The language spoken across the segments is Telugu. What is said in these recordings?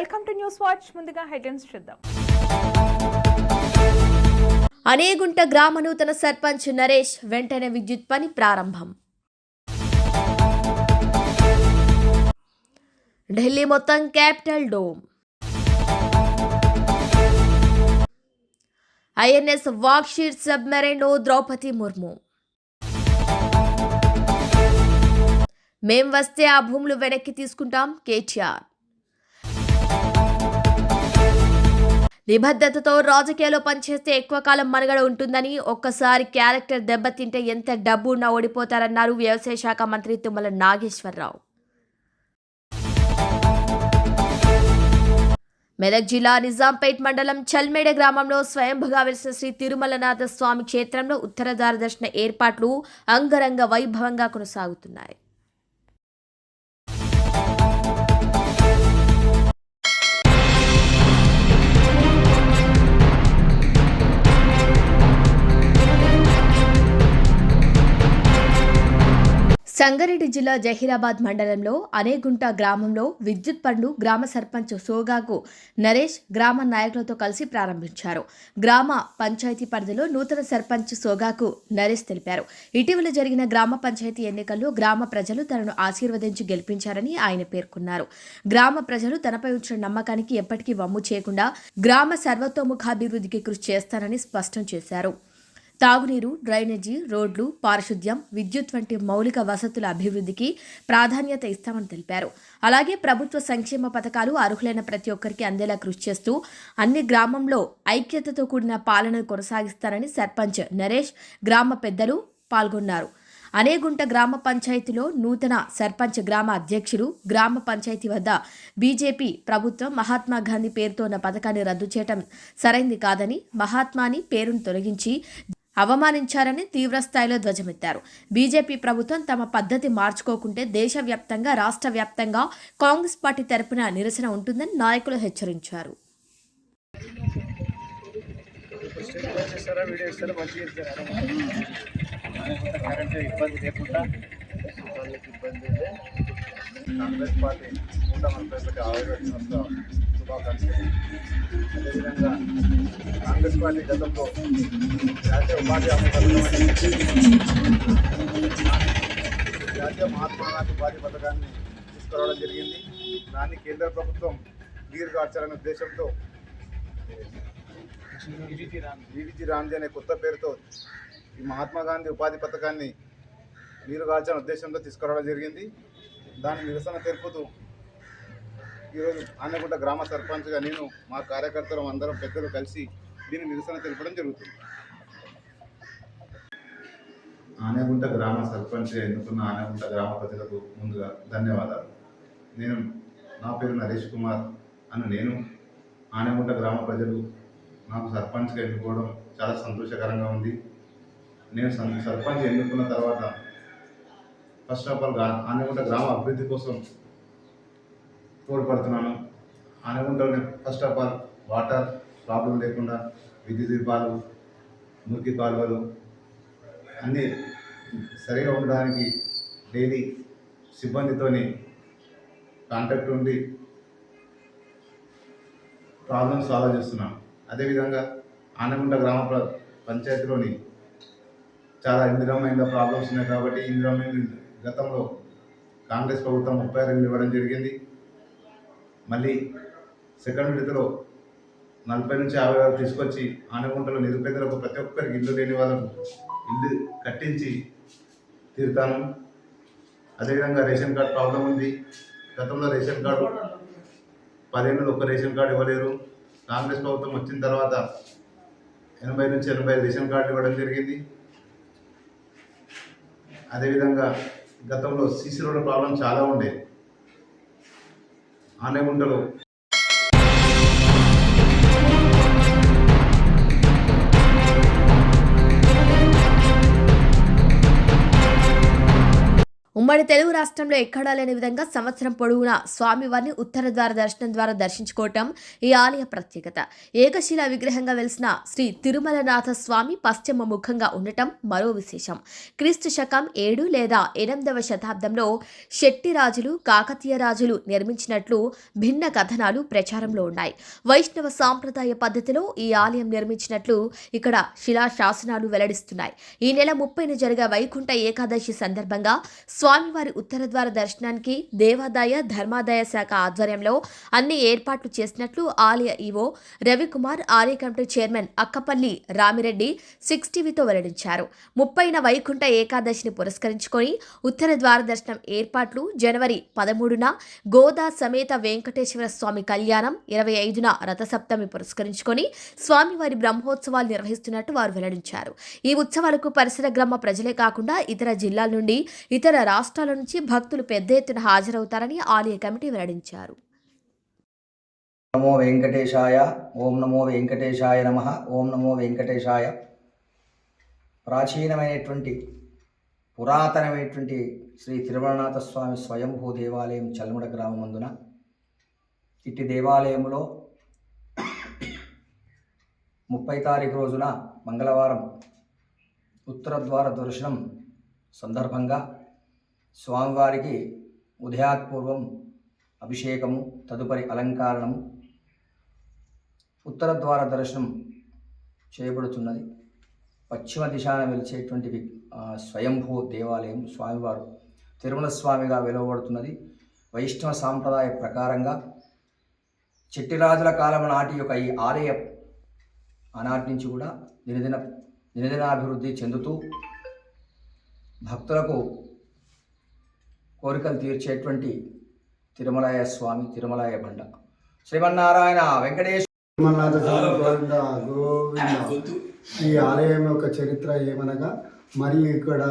Welcome to news watch. ముందుగా హెడ్లైన్స్ చూద్దాం. అనేగుంట గ్రామ నూతన సర్పంచ్ నరేష్ వెంటనే విద్యుత్ పని ప్రారంభం. ఢిల్లీ మొత్తం capital dome. INS Vagsheer submarine Droupadi Murmu. మేం వస్తే ఆ భూములు వెనక్కి తీసుకుంటాం కేటీఆర్. నిబద్ధతతో రాజకీయాల్లో పనిచేస్తే ఎక్కువ కాలం మనుగడ ఉంటుందని ఒక్కసారి క్యారెక్టర్ దెబ్బతింటే ఎంత డబ్బు ఉన్నా ఓడిపోతారన్నారు వ్యవసాయ శాఖ మంత్రి తుమ్మల నాగేశ్వరరావు. మెదక్ జిల్లా నిజాంపేట్ మండలం చల్మేడ గ్రామంలో స్వయంభుగా వెలిసిన శ్రీ తిరుమలనాథ స్వామి క్షేత్రంలో ఉత్తర దర్శన ఏర్పాట్లు అంగరంగ వైభవంగా కొనసాగుతున్నాయి. సంగారెడ్డి జిల్లా జహీరాబాద్ మండలంలో అనేగుంట గ్రామంలో విద్యుత్ పనులు గ్రామ సర్పంచ్ సోగాకు నరేష్ గ్రామ నాయకులతో కలిసి ప్రారంభించారు. గ్రామ పంచాయతీ పరిధిలో నూతన సర్పంచ్ సోగాకు నరేష్ తెలిపారు. ఇటీవల జరిగిన గ్రామ పంచాయతీ ఎన్నికల్లో గ్రామ ప్రజలు తనను ఆశీర్వదించి గెలిపించారని ఆయన పేర్కొన్నారు. గ్రామ ప్రజలు తనపై ఉంచిన నమ్మకానికి ఎప్పటికీ వమ్ము చేయకుండా గ్రామ సర్వతోముఖాభివృద్ధికి కృషి చేస్తానని స్పష్టం చేశారు. తాగునీరు డ్రైనేజీ రోడ్లు పారిశుద్ధ్యం విద్యుత్ వంటి మౌలిక వసతుల అభివృద్ధికి ప్రాధాన్యత ఇస్తామని తెలిపారు. అలాగే ప్రభుత్వ సంక్షేమ పథకాలు అర్హులైన ప్రతి ఒక్కరికి అందేలా కృషి చేస్తూ అన్ని గ్రామంలో ఐక్యతతో కూడిన పాలనను కొనసాగిస్తారని సర్పంచ్ నరేష్ గ్రామ పెద్దలు పాల్గొన్నారు. అనేగుంట గ్రామ పంచాయతీలో నూతన సర్పంచ్ గ్రామ అధ్యక్షులు గ్రామ పంచాయతీ వద్ద బీజేపీ ప్రభుత్వం మహాత్మా గాంధీ పేరుతో ఉన్న పథకాన్ని రద్దు చేయడం సరైంది కాదని మహాత్మాని పేరును తొలగించి అవమానించారని తీవ్రస్థాయిలో ధ్వజమెత్తారు. బీజేపీ ప్రభుత్వం తమ పద్ధతి మార్చుకోకుంటే దేశవ్యాప్తంగా రాష్ట్ర వ్యాప్తంగా కాంగ్రెస్ పార్టీ తరపున నిరసన ఉంటుందని నాయకులు హెచ్చరించారు. కరెంట్ ఇబ్బంది లేకుండా వాళ్ళకి ఇబ్బంది కాంగ్రెస్ పార్టీ నూట నలభై ఒకటి ఆవిర్భవించినంత శుభాకాంక్షలు. అదేవిధంగా కాంగ్రెస్ పార్టీ గతంలో జాతీయ ఉపాధి హామీ జాతీయ మహాత్మా గాంధీ ఉపాధి పథకాన్ని తీసుకురావడం జరిగింది. దాన్ని కేంద్ర ప్రభుత్వం కార్చాలనే ఉద్దేశంతో బీవీజీ రామ్జీ అనే కొత్త పేరుతో ఈ మహాత్మా గాంధీ ఉపాధి పథకాన్ని నీరు కాల్చిన ఉద్దేశంతో తీసుకురావడం జరిగింది. దాని నిరసన తెలుపుతూ ఈరోజు ఆనగుంట గ్రామ సర్పంచ్గా నేను మా కార్యకర్తలు అందరం పెద్దలు కలిసి దీని నిరసన తెలపడం జరుగుతుంది. ఆనేగుంట గ్రామ సర్పంచ్గా ఎన్నుకున్న ఆనేగుంట గ్రామ ప్రజలకు ముందుగా ధన్యవాదాలు. నేను నా పేరు నరేష్ కుమార్ అని నేను ఆనేగుంట గ్రామ ప్రజలు నాకు సర్పంచ్గా ఎన్నుకోవడం చాలా సంతోషకరంగా ఉంది. నేను సర్పంచ్ ఎన్నుకున్న తర్వాత ఫస్ట్ ఆఫ్ ఆల్ ఆనగుంట గ్రామ అభివృద్ధి కోసం తోడ్పడుతున్నాను. ఆనగుంటలోనే first of all water problem లేకుండా విద్యుత్ దీపాలు మురికి కాలువలు అన్నీ సరిగా ఉండడానికి డైలీ సిబ్బందితోని కాంటాక్ట్ ఉండి ప్రాబ్లమ్స్ సాల్వ్ చేస్తున్నాం. అదేవిధంగా ఆనగుంట గ్రామ ప్ర పంచాయతీలోని చాలా ఇందిరమైన ప్రాబ్లమ్స్ ఉన్నాయి కాబట్టి ఇందిరమైన గతంలో కాంగ్రెస్ ప్రభుత్వం ముప్పై రెండు ఇవ్వడం జరిగింది. మళ్ళీ సెకండ్ విడతలో నలభై నుంచి యాభై వరకు తీసుకొచ్చి ఆనగుంటలో నిరుపేదలకు ప్రతి ఒక్కరికి ఇల్లు లేని వాళ్ళకు ఇల్లు కట్టించి తీరుతాను. అదేవిధంగా రేషన్ కార్డ్ ప్రాబ్లం ఉంది. గతంలో రేషన్ కార్డు పదిహేను ఒక్క రేషన్ కార్డు ఇవ్వలేరు. కాంగ్రెస్ ప్రభుత్వం వచ్చిన తర్వాత ఎనభై నుంచి ఎనభై రేషన్ కార్డులు ఇవ్వడం జరిగింది. అదేవిధంగా గతంలో సీసీ రోడ్ల ప్రాబ్లం చాలా ఉండే. ఆనేగుంటలో ఉమ్మడి తెలుగు రాష్ట్రంలో ఎక్కడా లేని విధంగా సంవత్సరం పొడవునా స్వామివారిని ఉత్తర ద్వార దర్శనం ద్వారా దర్శించుకోవటం ఈ ఆలయ ప్రత్యేకత. ఏకశిలా విగ్రహంగా వెలిసిన శ్రీ తిరుమలనాథ స్వామి పశ్చిమ ముఖంగా ఉండటం మరో విశేషం. క్రీస్తు శకం ఏడు లేదా ఎనిమిదవ శతాబ్దంలో శెట్టి రాజులు కాకతీయ రాజులు నిర్మించినట్లు భిన్న కథనాలు ప్రచారంలో ఉన్నాయి. వైష్ణవ సాంప్రదాయ పద్ధతిలో ఈ ఆలయం నిర్మించినట్లు ఇక్కడ శిలా శాసనాలు వెల్లడిస్తున్నాయి. ఈ నెల ముప్పైన జరిగే వైకుంఠ ఏకాదశి సందర్భంగా స్వామివారి ఉత్తర ద్వార దర్శనానికి దేవాదాయ ధర్మాదాయ శాఖ ఆధ్వర్యంలో అన్ని ఏర్పాట్లు చేసినట్లు ఆలయ ఈవో రవికుమార్ ఆలయ committee chairman Akkapalli Ramireddy six టీవీతో వెల్లడించారు. ముప్పైన వైకుంఠ ఏకాదశిని పురస్కరించుకొని ఉత్తర ద్వార దర్శనం ఏర్పాట్లు జనవరి పదమూడున గోదా సమేత వెంకటేశ్వర స్వామి కళ్యాణం ఇరవై ఐదున రథసప్తమి పురస్కరించుకొని స్వామివారి బ్రహ్మోత్సవాలు నిర్వహిస్తున్నట్టు వారు వెల్లడించారు. ఈ ఉత్సవాలకు పరిసర గ్రామ ప్రజలే కాకుండా ఇతర జిల్లాల నుండి ఇతర రాష్ట్రాల నుంచి భక్తులు పెద్ద ఎత్తున హాజరవుతారని ఆలయ కమిటీ వెల్లడించారు. నమో వెంకటేశాయ ఓం నమో వెంకటేశాయ నమ ఓం నమో వెంకటేశాయ. ప్రాచీనమైనటువంటి పురాతనమైనటువంటి శ్రీ తిరుమలనాథ స్వామి స్వయంభూ దేవాలయం చల్మడ గ్రామమందున ఇట్టి దేవాలయంలో ముప్పై తారీఖు రోజున మంగళవారం ఉత్తర ద్వార దర్శనం సందర్భంగా స్వామివారికి ఉదయాత్పూర్వం అభిషేకము తదుపరి అలంకారణము ఉత్తర ద్వార దర్శనం చేయబడుతున్నది. పశ్చిమ దిశాన వెలిచేటువంటి స్వయంభూ దేవాలయం స్వామివారు తిరుమల స్వామిగా వెలువబడుతున్నది. వైష్ణవ సాంప్రదాయ ప్రకారంగా చెట్టిరాజుల కాలం నాటి యొక్క ఈ ఆలయ ఆనాటి నుంచి కూడా దినదిన దినదినాభివృద్ధి చెందుతూ భక్తులకు కోరికలు తీర్చేటువంటి తిరుమలయ స్వామి తిరుమలయ బండ. శ్రీమన్నారాయణ వెంకటేశ్వర గోవింద ఈ ఆలయం యొక్క చరిత్ర ఏమనగా మరియు ఇక్కడ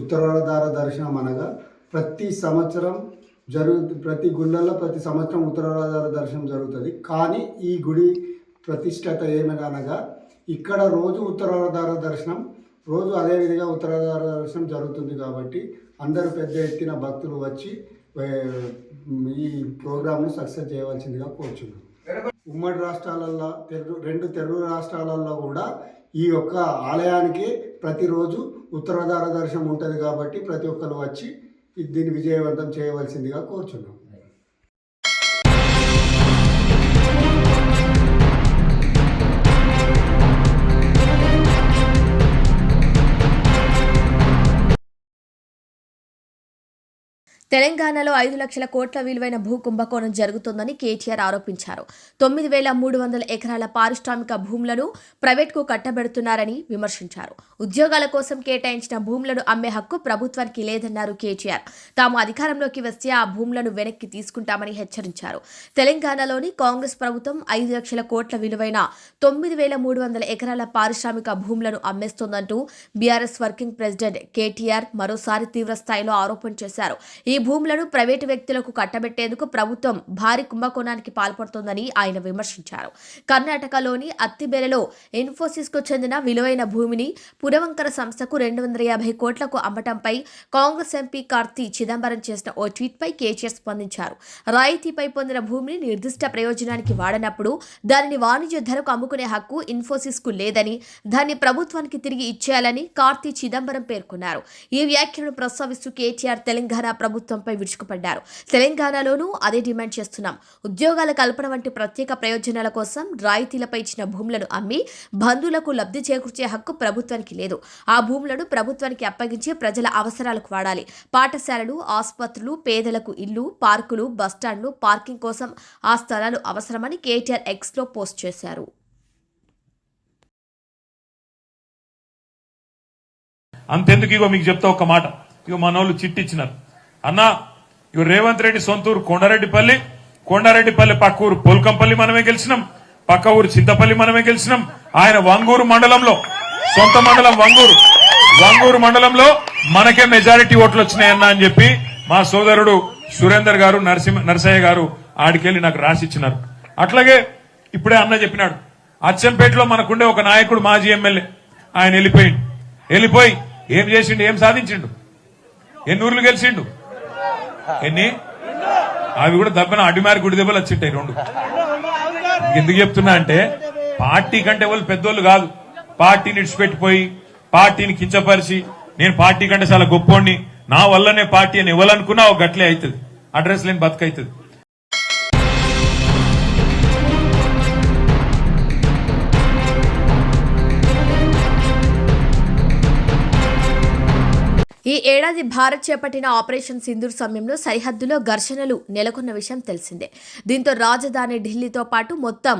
ఉత్తరాధార దర్శనం అనగా ప్రతి సంవత్సరం జరుగు ప్రతి గుళ్ళల్లో ప్రతి సంవత్సరం ఉత్తరాధార దర్శనం జరుగుతుంది. కానీ ఈ గుడి ప్రతిష్టత ఏమనగా ఇక్కడ రోజు ఉత్తరాధార దర్శనం రోజు అదే విధంగా ఉత్తరాధార దర్శనం జరుగుతుంది కాబట్టి అందరూ పెద్ద ఎత్తున భక్తులు వచ్చి ఈ ప్రోగ్రామ్ను సక్సెస్ చేయవలసిందిగా కోరుచున్నాం. ఉమ్మడి రాష్ట్రాలల్లో తెలుగు రెండు తెలుగు రాష్ట్రాలలో కూడా ఈ యొక్క ఆలయానికి ప్రతిరోజు ఉత్తరాధార దర్శనం ఉంటుంది కాబట్టి ప్రతి ఒక్కరు వచ్చి దీన్ని విజయవంతం చేయవలసిందిగా కోరుచున్నాం. తెలంగాణలో ఐదు లక్షల కోట్ల విలువైన భూ కుంభకోణం జరుగుతోందని కేటీఆర్ ఆరోపించారు. తొమ్మిది వేల మూడు వందల ఎకరాల పారిశ్రామిక భూములను ప్రైవేట్కు కట్టబెడుతున్నారని విమర్శించారు. ఉద్యోగాల కోసం కేటాయించిన భూములను అమ్మే హక్కు ప్రభుత్వానికి లేదన్నారు కేటీఆర్. తాము అధికారంలోకి వస్తే ఆ భూములను వెనక్కి తీసుకుంటామని హెచ్చరించారు. తెలంగాణలోని కాంగ్రెస్ ప్రభుత్వం ఐదు లక్షల కోట్ల విలువైన తొమ్మిది వేల మూడు వందల ఎకరాల పారిశ్రామిక భూములను అమ్మేస్తోందంటూ బీఆర్ఎస్ వర్కింగ్ ప్రెసిడెంట్ కేటీఆర్ మరోసారి తీవ్ర స్థాయిలో ఆరోపణ చేశారు. ఈ భూములను ప్రైవేటు వ్యక్తులకు కట్టబెట్టేందుకు ప్రభుత్వం భారీ కుంభకోణానికి పాల్పడుతోందని ఆయన విమర్శించారు. కర్ణాటకలోని అత్తిబెలలో ఇన్ఫోసిస్కు చెందిన విలువైన భూమిని పురవంకర సంస్థకు రెండు వందల యాభై కోట్లకు అమ్మటంపై కాంగ్రెస్ ఎంపీ కార్తీ చిదంబరం చేసిన ఓ ట్వీట్పై కేసీఆర్ స్పందించారు. రాయితీపై పొందిన భూమిని నిర్దిష్ట ప్రయోజనానికి వాడనప్పుడు దానిని వాణిజ్య ధరకు అమ్ముకునే హక్కు ఇన్ఫోసిస్కు లేదని దాన్ని ప్రభుత్వానికి తిరిగి ఇచ్చేయాలని కార్తీ చిదంబరం పేర్కొన్నారు. ఈ వ్యాఖ్యలను ప్రస్తావిస్తూ కేటీఆర్ తెలంగాణ ప్రభుత్వం ప్రభుత్వంపై విరుచుకుపడ్డారు. తెలంగాణలోనూ అదే డిమాండ్ చేస్తున్నాం. ఉద్యోగాల కల్పన వంటి ప్రత్యేక ప్రయోజనాల కోసం రాయితీలపై ఇచ్చిన భూములను అమ్మి బంధువులకు లబ్ధి చేకూర్చే హక్కు ప్రభుత్వానికి లేదు. ఆ భూములను ప్రభుత్వానికి అప్పగించి ప్రజల అవసరాలకు వాడాలి. పాఠశాలలు ఆసుపత్రులు పేదలకు ఇల్లు పార్కులు బస్టాండ్లు పార్కింగ్ కోసం ఆ స్థలాలు అవసరమని కేటీఆర్ ఎక్స్లో పోస్ట్ చేశారు. అంతెందుకు ఇగో మీకు చెప్తా ఒక మాట. ఇగో మనోళ్ళు చిట్టిచ్చినారు. అన్నా ఇవి రేవంత్ రెడ్డి సొంతూరు కొండారెడ్డిపల్లి కొండారెడ్డిపల్లి పక్క ఊరు పోల్కంపల్లి మనమే గెలిచినాం పక్క ఊరు చింతపల్లి మనమే గెలిచినాం. ఆయన వంగూరు మండలంలో సొంత మండలం వంగూరు. వంగూరు మండలంలో మనకే మెజారిటీ ఓట్లు వచ్చినాయన్నా అని చెప్పి మా సోదరుడు సురేందర్ గారు నరసింహ నరసయ్య గారు ఆడికెళ్ళి నాకు రాసిచ్చినారు అట్లాగే ఇప్పుడే అన్న చెప్పినాడు అచ్చంపేటలో మనకుండే ఒక నాయకుడు మాజీ ఎమ్మెల్యే ఆయన వెళ్ళిపోయిండు. వెళ్ళిపోయి ఏం చేసిండు ఏం సాధించిండు? ఎన్ని ఊర్లు గెలిచిండు? ఎన్ని? అవి కూడా దెబ్బన అడిమారి గుడి దెబ్బలు వచ్చింటాయి రెండు. ఎందుకు చెప్తున్నా అంటే పార్టీ కంటే వాళ్ళు పెద్దోళ్ళు కాదు. పార్టీని ఇడిచిపెట్టిపోయి పార్టీని కించపరిచి నేను పార్టీ కంటే చాలా గొప్పోడిని నా వల్లనే పార్టీ అని ఇవ్వాలనుకున్నా ఒక గట్లే అవుతుంది. అడ్రస్ లేని బతుకైతుంది. ఈ ఏడాది భారత్ చేపట్టిన ఆపరేషన్ సింధూర్ సమయంలో సరిహద్దులో ఘర్షణలు నెలకొన్న విషయం తెలిసిందే. దీంతో రాజధాని ఢిల్లీతో పాటు మొత్తం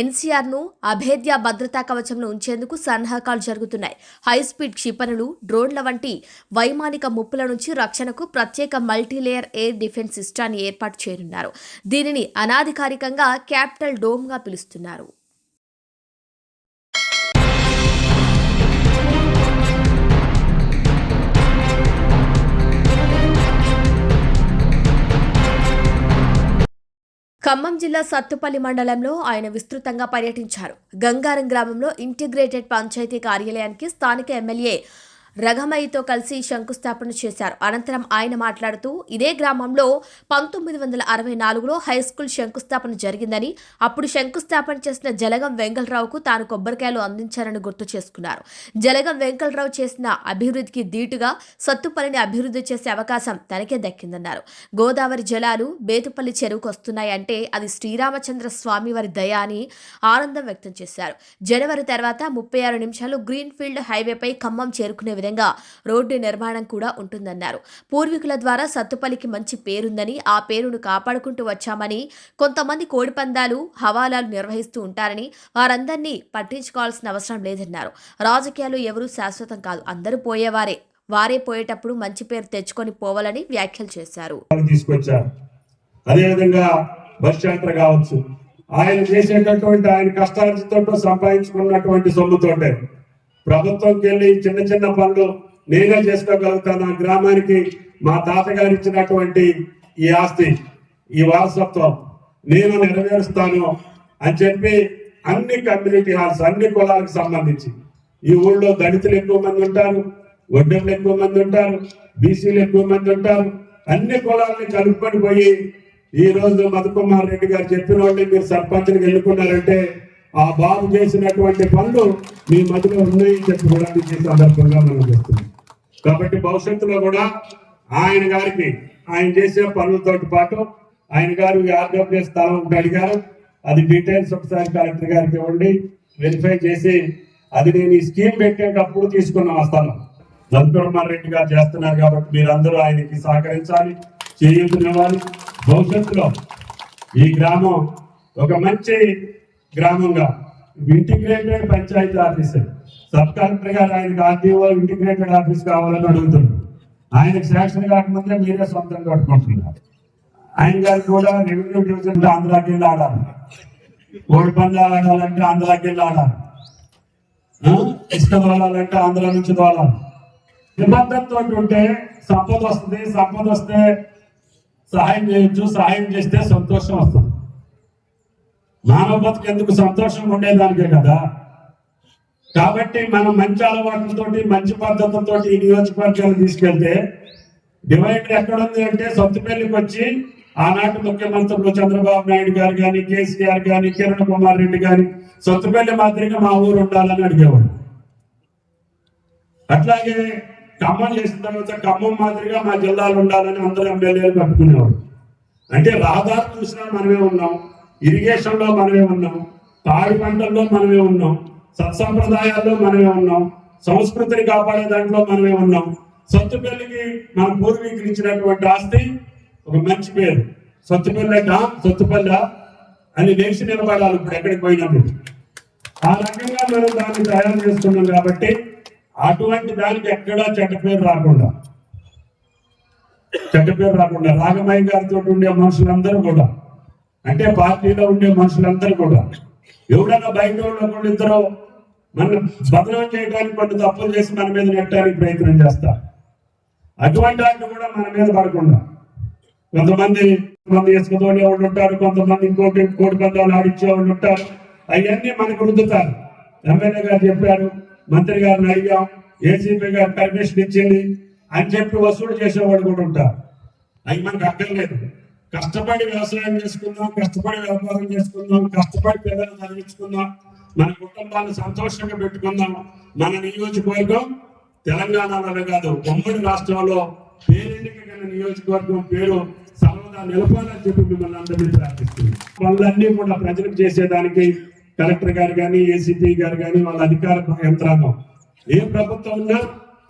ఎన్సీఆర్ను అభేద్య భద్రతా కవచంలో ఉంచేందుకు సన్నాహకాలు జరుగుతున్నాయి. హైస్పీడ్ క్షిపణులు డ్రోన్ల వంటి వైమానిక ముప్పుల నుంచి రక్షణకు ప్రత్యేక మల్టీలేయర్ ఎయిర్ డిఫెన్స్ సిస్టాన్ని ఏర్పాటు చేయనున్నారు. దీనిని అనాధికారికంగా క్యాపిటల్ డోమ్గా పిలుస్తున్నారు. ఖమ్మం జిల్లా సత్తుపల్లి మండలంలో ఆయన విస్తృతంగా పర్యటించారు. గంగారం గ్రామంలో ఇంటిగ్రేటెడ్ పంచాయతీ కార్యాలయానికి స్థానిక ఎమ్మెల్యే రఘమయ్యతో కలిసి శంకుస్థాపన చేశారు. అనంతరం ఆయన మాట్లాడుతూ ఇదే గ్రామంలో పంతొమ్మిది వందల అరవై నాలుగులో హై స్కూల్ శంకుస్థాపన జరిగిందని అప్పుడు శంకుస్థాపన చేసిన జలగం వెంకలరావుకు తాను కొబ్బరికాయలు అందించారని గుర్తు చేసుకున్నారు. జలగం వెంకలరావు చేసిన అభివృద్ధికి దీటుగా సత్తుపల్లిని అభివృద్ధి చేసే అవకాశం తనకే దక్కిందన్నారు. గోదావరి జలాలు బేతుపల్లి చెరువుకు వస్తున్నాయంటే అది శ్రీరామచంద్ర స్వామి వారి దయ అని ఆనందం వ్యక్తం చేశారు. జనవరి తర్వాత ముప్పై ఆరు నిమిషాలు గ్రీన్ ఫీల్డ్ హైవేపై ఖమ్మం చేరుకునే విధంగా రోడ్డు నిర్మాణం కూడా ఉంటుందన్నారు. పూర్వీకుల ద్వారా సత్తుపల్లికి మంచి పేరుందని ఆ పేరును కాపాడుకుంటూ వచ్చామని కొంతమంది కోడిపందాలు హవాలాలు నిర్వహిస్తూ ఉంటారని వారందరినీ పట్టించుకోవాల్సిన అవసరం లేదన్నారు. రాజకీయాలు ఎవరూ శాశ్వతం కాదు. అందరూ పోయేవారే. వారే పోయేటప్పుడు మంచి పేరు తెచ్చుకొని పోవాలని వ్యాఖ్యలు చేశారు. అదేవిధంగా బస్ యాత్ర కావచ్చు. ఆయన చేసేటటువంటి ఆయన కష్టార్జితంతో సంపాదించుకున్నటువంటి సొమ్ముతోటే ప్రభుత్వంకి వెళ్ళి చిన్న చిన్న పనులు నేనే చేసుకోగలుగుతాను ఆ గ్రామానికి మా తాతగారు ఇచ్చినటువంటి ఈ ఆస్తి ఈ వారసత్వం నేను నెరవేరుస్తాను అని చెప్పి అన్ని కమ్యూనిటీ హాల్స్ అన్ని కులాలకు సంబంధించి. ఈ ఊళ్ళో దళితులు ఎక్కువ మంది ఉంటారు వడ్డర్లు ఎక్కువ మంది ఉంటారు బీసీలు ఎక్కువ మంది ఉంటారు. అన్ని కులాలని కలుపుకొని పోయి ఈ రోజు మధుకుమార్ రెడ్డి గారు చెప్పిన వాళ్ళు మీరు సర్పంచ్ని ఎన్నుకున్నారంటే ఆ బాబు చేసినటువంటి పనులు మీ మధ్యలో ఉన్నాయని చెప్పి కూడా ఈ సందర్భంగా మనం చెప్తున్నాం. కాబట్టి భవిష్యత్తులో కూడా ఆయన గారికి ఆయన చేసే పనులతో పాటు ఆయన గారు ఈ ఆర్డబ్ల్యూఎస్ స్థలం ఒకటి అడిగారు. అది డీటెయిల్స్ ఒకసారి కలెక్టర్ గారికి ఇవ్వండి. వెరిఫై చేసి అది నేను ఈ స్కీమ్ పెట్టేటప్పుడు తీసుకున్నాం ఆ స్థలం. రఘుకుమార్ రెడ్డి గారు చేస్తున్నారు కాబట్టి మీరందరూ ఆయనకి సహకరించాలి చేయూతనివ్వాలి. భవిష్యత్తులో ఈ గ్రామం ఒక మంచి గ్రామంగా. Integrated panchayat office. Sub collector గారు ఆయనకు ఆర్టీఓ ఇంటిగ్రేటెడ్ ఆఫీస్ కావాలని అడుగుతున్నారు. ఆయనకు శాంక్షన్ కాకముందే మీరే సొంతంగా కట్టుకుంటున్నారు. ఆయన గారు కూడా రెవెన్యూ డివిజన్ ఆంధ్రాకి వెళ్ళి ఆడాలి. కోడి పందాలు ఆడాలంటే ఆంధ్రాకి వెళ్ళి ఆడాలి. ఇసుక ఆంధ్ర నుంచి తోలాలి. నిబంధనతో ఉంటే సంపద వస్తుంది సంపద వస్తే సహాయం చేయొచ్చు సహాయం చేస్తే సంతోషం వస్తుంది. మానవ బతుకు ఎందుకు సంతోషం ఉండేదానికే కదా? కాబట్టి మనం మంచి అలవాట్లతో మంచి పద్ధతులతో ఈ నియోజకవర్గాలు తీసుకెళ్తే డివైడర్ ఎక్కడుంది అంటే సొంతపల్లికి వచ్చి ఆనాటి ముఖ్యమంత్రులు చంద్రబాబు నాయుడు గారు కానీ కేసీఆర్ కానీ కిరణ్ కుమార్ రెడ్డి కానీ సొంతపల్లి మాదిరిగా మా ఊరు ఉండాలని అడిగేవాడు అట్లాగే ఖమ్మం చేసిన తర్వాత ఖమ్మం మాదిరిగా మా జిల్లాలు ఉండాలని అందరూ ఎమ్మెల్యేలు పట్టుకునేవాడు అంటే రహదారి చూసినా మనమే ఉన్నాం. ఇరిగేషన్లో మనమే ఉన్నాం పాడి పంటల్లో మనమే ఉన్నాం సత్సంప్రదాయాల్లో మనమే ఉన్నాం సంస్కృతిని కాపాడే దాంట్లో మనమే ఉన్నాం. సొత్తుపల్లికి మన పూర్వీకులు ఇచ్చినటువంటి ఆస్తి ఒక మంచి పేరు. సొత్తుపల్లెట సొత్తుపల్లె అని లేచి నిలబడాలి ఇప్పుడు ఎక్కడికి పోయినప్పుడు. ఆ రకంగా మనం దాన్ని తయారు చేస్తున్నాం కాబట్టి అటువంటి దానికి ఎక్కడా చెడ్డ పేరు రాకుండా చెడ్డ పేరు రాకుండా రాగమయ్య గారితో ఉండే మనుషులందరూ కూడా అంటే పార్టీలో ఉండే మనుషులందరూ కూడా. ఎవడన్నా బయట వాళ్ళు ఇద్దరు మనం బదనం చేయడానికి కొన్ని తప్పులు చేసి మన మీద నెట్టడానికి ప్రయత్నం చేస్తారు అటువంటి వాటిని కూడా మన మీద పడకుండా. కొంతమంది మంది ఇసుకతోనే వాళ్ళు ఉంటారు కొంతమంది ఇంకోటి కోటి పందాలు ఆడిచ్చే వాళ్ళు ఉంటారు. అవన్నీ మనకు రుద్దుతారు. ఎమ్మెల్యే గారు చెప్పారు మంత్రి గారిని అడిగాం ఏసీపీ గారు పర్మిషన్ ఇచ్చింది అని చెప్పి వసూలు చేసేవాళ్ళు కూడా ఉంటారు. అవి మనకు అక్కర్లేదు కష్టపడి వ్యవసాయం చేసుకుందాం కష్టపడి వ్యాపారం చేసుకుందాం కష్టపడి పిల్లలు చదివించుకుందాం మన కుటుంబాన్ని సంతోషంగా పెట్టుకుందాం. మన నియోజకవర్గం తెలంగాణలోనే కాదు ఉమ్మడి రాష్ట్రంలో పేరెన్నిక గల నియోజకవర్గం పేరు సర్వదా నిలపాలని చెప్పి మిమ్మల్ని అందరినీ ప్రార్థిస్తుంది వాళ్ళన్నీ కూడా ప్రజలకు చేసేదానికి కలెక్టర్ గారు కానీ ఏసీపీ గారు కానీ వాళ్ళ అధికార యంత్రాంగం. ఏ ప్రభుత్వం ఉన్నా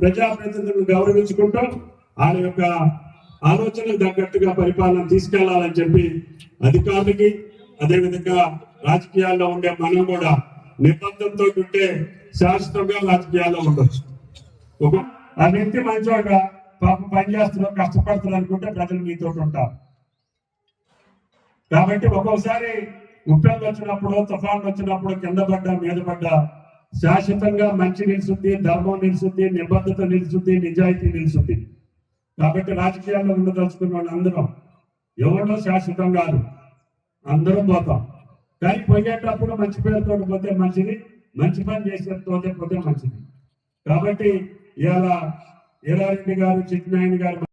ప్రజాప్రతినిధులను గౌరవించుకుంటూ వాళ్ళ యొక్క ఆలోచనకు తగ్గట్టుగా పరిపాలన తీసుకెళ్ళాలని చెప్పి అధికారులకి అదేవిధంగా రాజకీయాల్లో ఉండే మనం కూడా నిబంధనతో ఉంటే శాశ్వతంగా రాజకీయాల్లో ఉండొచ్చు. ఒక ఆ వ్యక్తి మంచివాడుగా పాపం పని చేస్తున్నాడు అనుకుంటే ప్రజలు మీతో ఉంటారు. కాబట్టి ఒక్కొక్కసారి ఉప్పెళ్ళు వచ్చినప్పుడు తుఫాన్లు వచ్చినప్పుడు కింద పడ్డా మీద పడ్డా శాశ్వతంగా మంచి నిలుస్తుంది ధర్మం నిలుస్తుంది నిబద్ధత నిలుస్తుంది నిజాయితీ నిలుస్తుంది కాబట్టి రాజకీయాల్లో ఉండదలుచుకున్న వాళ్ళందరం ఎవరో శాశ్వతం కాదు అందరం పోతాం. కానీ పోయేటప్పుడు మంచి పేరుతో పోతే మంచిది మంచి పని చేసే పోతే పోతే మంచిది. కాబట్టి ఇవాళ ఈరారెడ్డి గారు చిట్నాయని గారు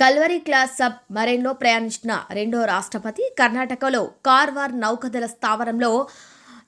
కల్వరి క్లాస్ సబ్ మరైన్లో ప్రయాణించిన రెండో రాష్ట్రపతి కర్ణాటకలో కార్వార్ నౌకదళ స్థావరంలో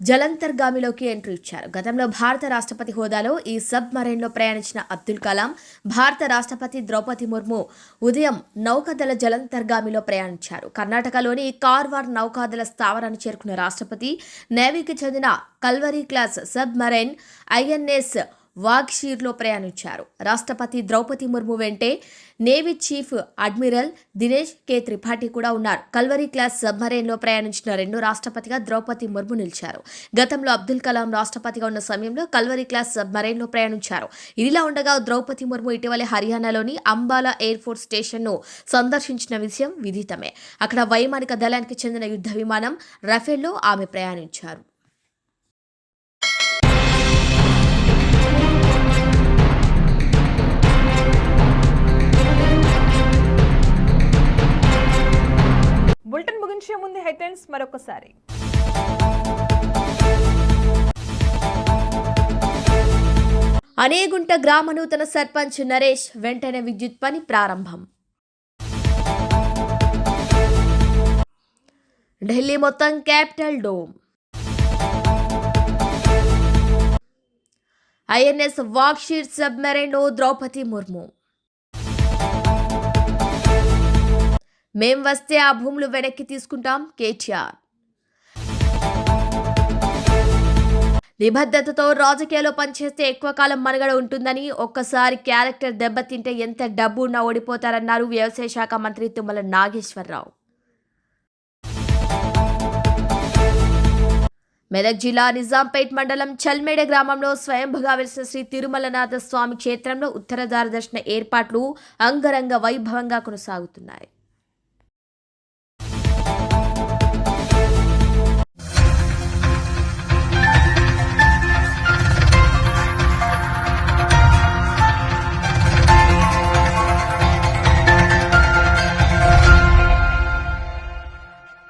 జలంతర్గామిలోకి ఎంట్రీ ఇచ్చారు. గతంలో భారత రాష్ట్రపతి హోదాలో ఈ సబ్ మరైన్లో ప్రయాణించిన అబ్దుల్ కలాం భారత రాష్ట్రపతి ద్రౌపది ముర్ము ఉదయం నౌకాదళ జలంతర్గామిలో ప్రయాణించారు. కర్ణాటకలోని కార్వార్ నౌకాదళ స్థావరాన్ని చేరుకున్న రాష్ట్రపతి నేవీకి చెందిన Kalvari class submarine INS వాగ్షీర్లో ప్రయాణించారు. రాష్ట్రపతి ద్రౌపది ముర్ము వెంటే navy chief admiral Dinesh K Tripathi కూడా ఉన్నారు. కల్వరీ క్లాస్ సబ్మరైన్లో ప్రయాణించిన రెండు రాష్ట్రపతిగా ద్రౌపది ముర్ము నిలిచారు. గతంలో అబ్దుల్ కలాం రాష్ట్రపతిగా ఉన్న సమయంలో కల్వరీ క్లాస్ సబ్మరైన్లో ప్రయాణించారు. ఇదిలా ఉండగా ద్రౌపది ముర్ము ఇటీవలే హర్యానాలోని అంబాలా ఎయిర్ ఫోర్స్ స్టేషన్ను సందర్శించిన విషయం విదితమే. అక్కడ వైమానిక దళానికి చెందిన యుద్ధ విమానం రఫేల్లో ఆమె ప్రయాణించారు. బులెటిన్ ముగించే ముందు హెడ్లైన్స్ మరొకసారి. అనేగుంట గ్రామ నూతన సర్పంచ్ నరేష్ వెంటనే విద్యుత్ పని ప్రారంభం. ఢిల్లీ మొత్తం capital dome. INS Vagsheer submarine Droupadi Murmu. మేం వస్తే ఆ భూములు వెనక్కి తీసుకుంటాం కేటీఆర్. నిబద్ధతతో రాజకీయాల్లో పనిచేస్తే ఎక్కువ కాలం మనుగడ ఉంటుందని ఒక్కసారి క్యారెక్టర్ దెబ్బతింటే ఎంత డబ్బు ఉన్నా ఓడిపోతారన్నారు వ్యవసాయ శాఖ మంత్రి తుమ్మల నాగేశ్వరరావు. మెదక్ జిల్లా నిజాంపేట్ మండలం చల్మేడ గ్రామంలో స్వయంభుగా వెలిసిన శ్రీ తిరుమలనాథ స్వామి క్షేత్రంలో ఉత్తర దర్శన ఏర్పాట్లు అంగరంగ వైభవంగా కొనసాగుతున్నాయి.